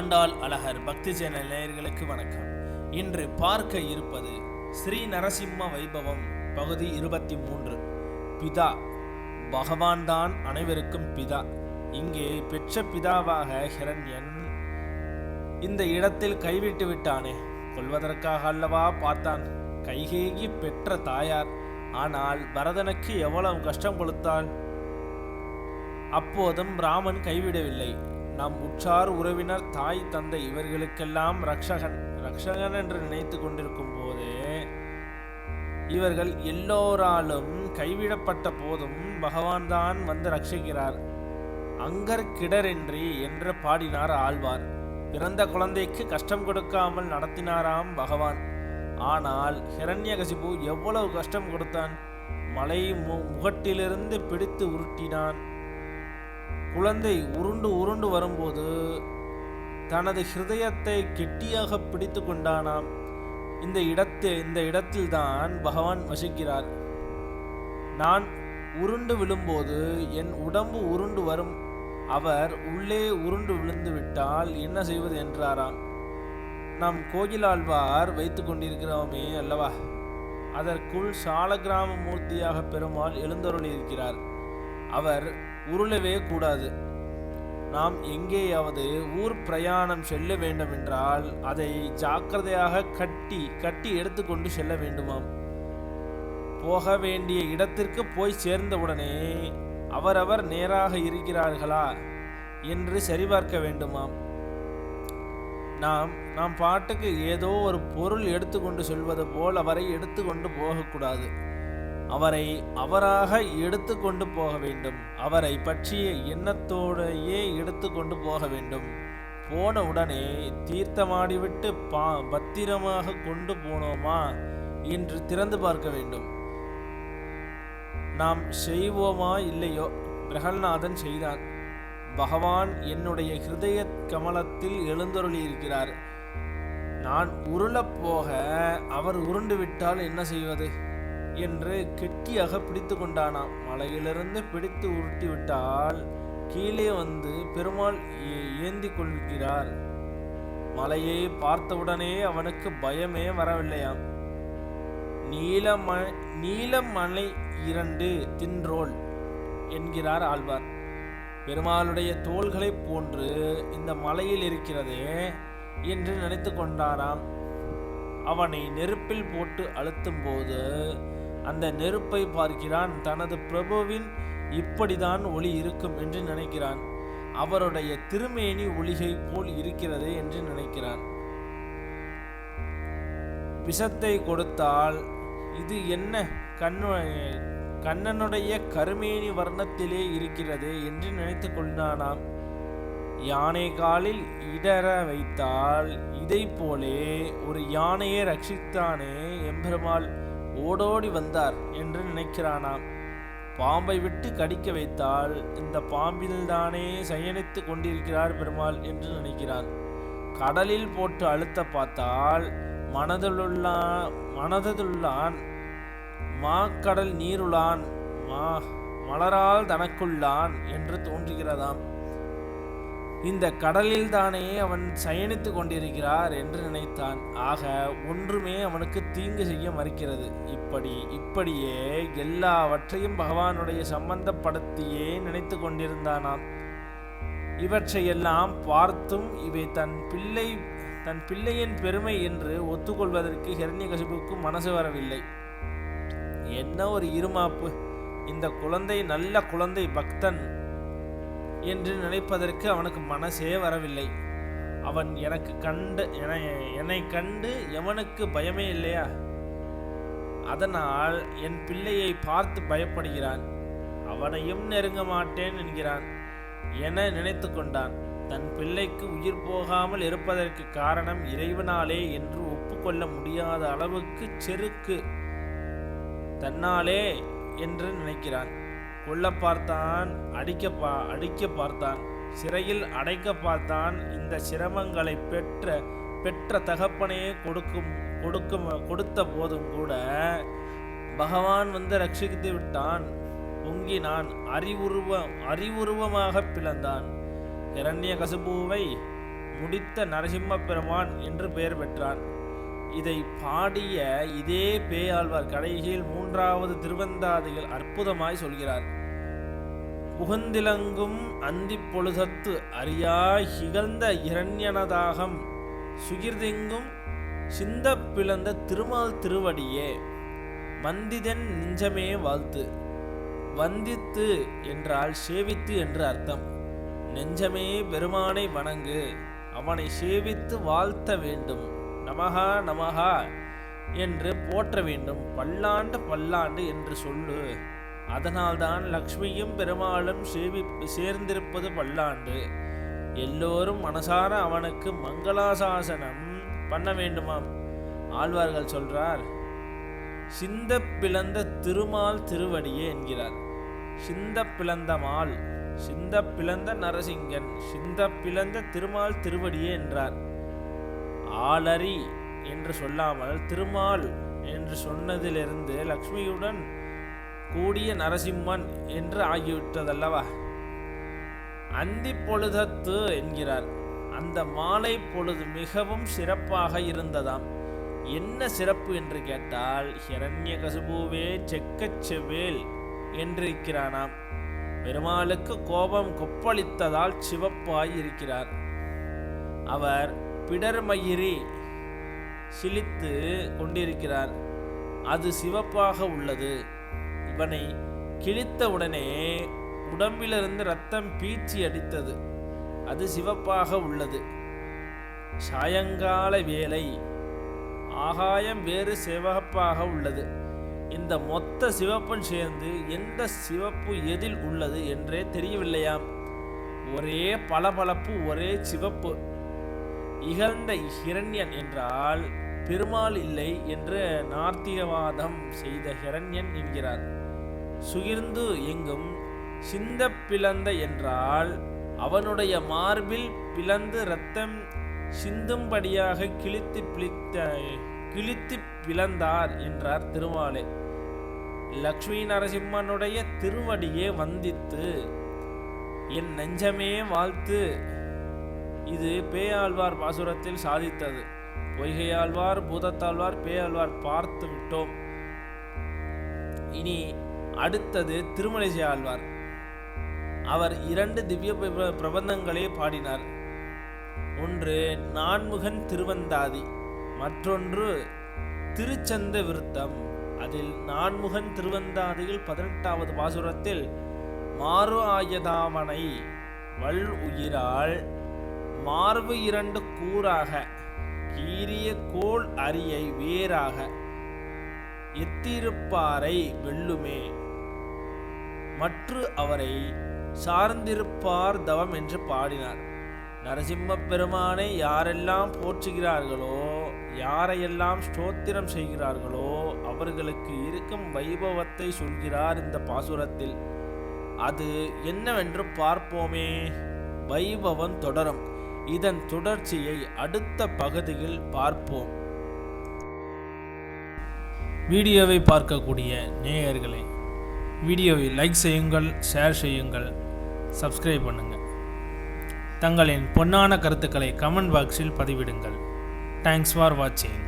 ஆண்டாள் அழகர் பக்தி சேனல் நேயர்களுக்கு வணக்கம். இன்று பார்க்க இருப்பது ஸ்ரீ நரசிம்ம வைபவம் பகுதி இருபத்தி மூன்று. பிதா பகவான் தான் அனைவருக்கும் பிதா. இங்கே பெற்ற பிதாவாக ஹிரண்யன் இந்த இடத்தில் கைவிட்டு விட்டானே. கொல்வதற்காக அல்லவா பார்த்தான். கைகேகி பெற்ற தாயார். ஆனால் பரதனுக்கு எவ்வளவு கஷ்டம் கொடுத்தாள்? அப்போதும் ராமன் கைவிடவில்லை. நம் உற்றார் உறவினர் தாய் தந்தை இவர்களுக்கெல்லாம் ரக்ஷகன் ரக்ஷகன் என்று நினைத்து கொண்டிருக்கும் போது இவர்கள் எல்லோராலும் கைவிடப்பட்ட போதும் பகவான் தான் வந்து ரட்சிக்கிறார் அங்கர் கிடரின்றி என்று பாடினார் ஆழ்வார். பிறந்த குழந்தைக்கு கஷ்டம் கொடுக்காமல் நடத்தினாராம் பகவான். ஆனால் ஹிரண்யகசிபு எவ்வளவு கஷ்டம் கொடுத்தான்? மலை மு முகட்டிலிருந்து பிடித்து உருட்டினான். குழந்தை உருண்டு உருண்டு வரும்போது தனது ஹிருதயத்தை கெட்டியாக பிடித்து கொண்டானாம். இந்த இடத்தில் இந்த இடத்தில்தான் பகவான் வசிக்கிறார். நான் உருண்டு விழும்போது என் உடம்பு உருண்டு வரும். அவர் உள்ளே உருண்டு விழுந்து விட்டால் என்ன செய்வது என்றாராம். நம் கோயிலாழ்வார் வைத்து கொண்டிருக்கிறோமே அல்லவா? அதற்குள் சாலகிராம மூர்த்தியாக பெருமாள் எழுந்தருளியிருக்கிறார். அவர் உருளவே கூடாது. நாம் எங்கேயாவது ஊர் பிரயாணம் செல்ல வேண்டுமென்றால் அதை ஜாக்கிரதையாக கட்டி கட்டி எடுத்துக்கொண்டு செல்ல வேண்டுமாம். போக வேண்டிய இடத்திற்கு போய் சேர்ந்தவுடனே அவரவர் நேராக இருக்கிறார்களா என்று சரிபார்க்க வேண்டுமாம். நாம் நாம் பாட்டுக்கு ஏதோ ஒரு பொருள் எடுத்துக்கொண்டு செல்வது போல் அவரை எடுத்துக்கொண்டு போகக்கூடாது. அவரை அவராக எடுத்துக்கொண்டு போக வேண்டும். அவரை பற்றிய எண்ணத்தோடையே எடுத்துக்கொண்டு போக வேண்டும். போன உடனே தீர்த்தமாடிவிட்டு பா பத்திரமாக கொண்டு போனோமா என்று திறந்து பார்க்க வேண்டும். நாம் செய்வோமா இல்லையோ? பிரகல்நாதன் செய்தான் பகவான் என்னுடைய ஹிருதய கமலத்தில் எழுந்தொருளியிருக்கிறார். நான் உருளப் போக அவர் உருண்டு விட்டால் என்ன செய்வது? என்று கெட்டியாக பிடித்து கொண்டானாம் மலையிலிருந்து பிடித்து உருட்டிவிட்டால் கீழே வந்து பெருமாள் ஏ- ஏந்தி கொள்கிறார் மலையை பார்த்தவுடனே அவனுக்கு பயமே வரவில்லையாம். நீலம நீலமலை இரண்டு தின்றோள் என்கிறார் ஆழ்வார். பெருமாளுடைய தோள்களைப் போன்று இந்த மலையில் இருக்கிறதே என்று நினைத்து கொண்டாராம் அவனை நெருப்பில் போட்டு அழுத்தும் போது அந்த நெருப்பை பார்க்கிறான். தனது பிரபுவின் இப்படிதான் ஒளி இருக்கும் என்று நினைக்கிறான். அவருடைய திருமேனி ஒளிகை போல் இருக்கிறது என்று நினைக்கிறான். விஷத்தை கொடுத்தால் இது என்ன? கண்ணு கண்ணனுடைய கருமேனி வர்ணத்திலே இருக்கிறது என்று நினைத்து கொண்டானாம். யானை காலில் இடற வைத்தால் இதை போலே ஒரு யானையை ரட்சித்தானே எம்பெருமாள். ஓடோடி வந்தார் என்று நினைக்கிறானாம். பாம்பை விட்டு கடிக்க வைத்தால் இந்த பாம்பில்தானே சயனித்து கொண்டிருக்கிறார் பெருமாள் என்று நினைக்கிறான். கடலில் போட்டு அழுத்த பார்த்தால் மனதிலுள்ள மனதிலுள்ளான் மாக்கடல் நீருளான் மா மலரால் தனக்குள்ளான் என்று தோன்றுகிறதாம். இந்த கடலில் தானே அவன் சயனித்து கொண்டிருக்கிறார் என்று நினைத்தான். ஆக ஒன்றுமே அவனுக்கு தீங்கு செய்ய மறுக்கிறது. இப்படி இப்படியே எல்லாவற்றையும் பகவானுடைய சம்பந்தப்படுத்தியே நினைத்து கொண்டிருந்தானாம். இவற்றையெல்லாம் பார்த்தும் இவை தன் பிள்ளை தன் பிள்ளையின் பெருமை என்று ஒத்துக்கொள்வதற்கு ஹிரண்யகசிபுக்கு மனசு வரவில்லை. என்ன ஒரு இருமாப்பு? இந்த குழந்தை நல்ல குழந்தை பக்தன். என்று நினைப்பதற்கு அவனுக்கு மனசே வரவில்லை. அவன் எனக்கு கண்டு என என்னை கண்டு எவனுக்கு பயமே இல்லையா? அதனால் என் பிள்ளையை பார்த்து பயப்படுகிறான். அவனையும் நெருங்க மாட்டேன் என்கிறான். என நினைத்து கொண்டான். தன் பிள்ளைக்கு உயிர் போகாமல் இருப்பதற்கு காரணம் இறைவனாலே என்று ஒப்புக்கொள்ள முடியாத அளவுக்கு செருக்கு. தன்னாலே என்று நினைக்கிறான். கொல்ல பார்த்தான் அடிக்க பா அடிக்க பார்த்தான் சிறையில் அடைக்க பார்த்தான். இந்த சிரமங்களை பெற்ற பெற்ற தகப்பனையே கொடுக்கும் கொடுக்கும் கொடுத்த போதும் கூட பகவான் வந்து ரட்சித்து விட்டான். பொங்கினான். அறிவுருவ அறிவுருவமாக பிளந்தான். இரண்ய கசுபுவை முடித்த நரசிம்ம பெருமான் என்று பெயர் பெற்றான். இதை பாடிய இதே பேயாழ்வார் கடைசியில் மூன்றாவது திருவந்தாதிகள் அற்புதமாய் சொல்கிறார். புகுந்திலங்கும் அந்திப் பொழுதத்து அறியா இகழ்ந்த இரண்யனதாகம் சுகிர்தெங்கும் சிந்த பிளந்த திருமால் திருவடியே வந்திதன் நெஞ்சமே வாழ்த்து வந்தித்து என்றால் சேவித்து என்று அர்த்தம். நெஞ்சமே பெருமானை வணங்கு அவனை சேவித்து வாழ்த்த வேண்டும். நமகா நமகா என்று போற்ற வேண்டும். பல்லாண்டு பல்லாண்டு என்று சொல்லு. அதனால்தான் லக்ஷ்மியும் பெருமாளும் சேவி சேர்ந்திருப்பது பல்லாண்டு. எல்லோரும் மனசார அவனுக்கு மங்களாசாசனம் பண்ண வேண்டுமாம். ஆழ்வார்கள் சொல்றார் சிந்த பிளந்த திருமால் திருவடியே என்கிறார். சிந்த பிளந்த மால் சிந்த பிளந்த நரசிங்கன் சிந்த பிளந்த திருமால் திருவடியே என்றார். ஆளரி என்று சொல்லாமல் திருமால் என்று சொன்னதிலிருந்து லக்ஷ்மியுடன் கூடிய நரசிம்மன் என்று ஆகிவிட்டதல்லவா? அந்தி பொழுதத்து என்கிறார். அந்த மாலை பொழுது மிகவும் சிறப்பாக இருந்ததாம். என்ன சிறப்பு என்று கேட்டால் ஹிரண்ய கசுபுவே செக்கச்செவேல் என்றிருக்கிறானாம் பெருமாளுக்கு கோபம் கொப்பளித்ததால் சிவப்பாய் இருக்கிறார். அவர் பிடர்மயிரி சிலித்து கொண்டிருக்கிறார் அது சிவப்பாக உள்ளது. இவனை கிழித்த உடனே உடம்பிலிருந்து ரத்தம் பீச்சி அடித்தது. அது சிவப்பாக உள்ளது. சாயங்கால வேலை ஆகாயம் வேறு சிவப்பாக உள்ளது. இந்த மொத்த சிவப்பும் சேர்ந்து எந்த சிவப்பு எதில் உள்ளது என்றே தெரியவில்லையாம். ஒரே பளபளப்பு ஒரே சிவப்பு. இகழ்ந்த ஹிரண்யன் என்றால் பெருமாள் இல்லை என்று நார்த்திகவாதம் செய்த ஹிரண்யன் என்கிறார். சுகிர்ந்து எங்கும் சிந்த பிளந்த என்றால் அவனுடைய மார்பில் பிளந்து இரத்தம் சிந்தும்படியாக கிழித்து பிழித்த கிழித்து பிளந்தார் என்றார் திருமாலே. லக்ஷ்மி நரசிம்மனுடைய திருவடியே வந்தித்து என் நெஞ்சமே வாழ்த்து இது பேயாழ்வார் பாசுரத்தில் சாதித்தது. பொய்கையாழ்வார் பூதத்தாழ்வார் பேயாழ்வார் பார்த்து விட்டோம். இனி அடுத்தது திருமலைசை ஆழ்வார். அவர் இரண்டு திவ்ய பிரபந்தங்களை பாடினார். ஒன்று நான்முகன் திருவந்தாதி மற்றொன்று திருச்சந்த விருத்தம். அதில் நான்முகன் திருவந்தாதியில் பதினெட்டாவது பாசுரத்தில் மாறு ஆயதாவனை வல் உயிரால் மார்பு இரண்டு கூறாக கீரிய கோள் அரியை வேறாக எத்திருப்பாரை வெல்லுமே. மற்று அவரை சார்ந்திருப்பார் தவம் என்று பாடினார். நரசிம்ம பெருமானை யாரெல்லாம் போற்றுகிறார்களோ யாரையெல்லாம் ஸ்தோத்திரம் செய்கிறார்களோ அவர்களுக்கு இருக்கும் வைபவத்தை சொல்கிறார் இந்த பாசுரத்தில். அது என்னவென்று பார்ப்போமே. வைபவம் தொடரும். இதன் தொடர்ச்சியை அடுத்த பகுதியில் பார்ப்போம். வீடியோவை பார்க்கக்கூடிய நேயர்களே வீடியோவை லைக் செய்யுங்கள் ஷேர் செய்யுங்கள் சப்ஸ்கிரைப் பண்ணுங்கள் தங்களின் பொன்னான கருத்துக்களை கமெண்ட் பாக்ஸில் பதிவிடுங்கள். தேங்க்ஸ் ஃபார் வாட்சிங்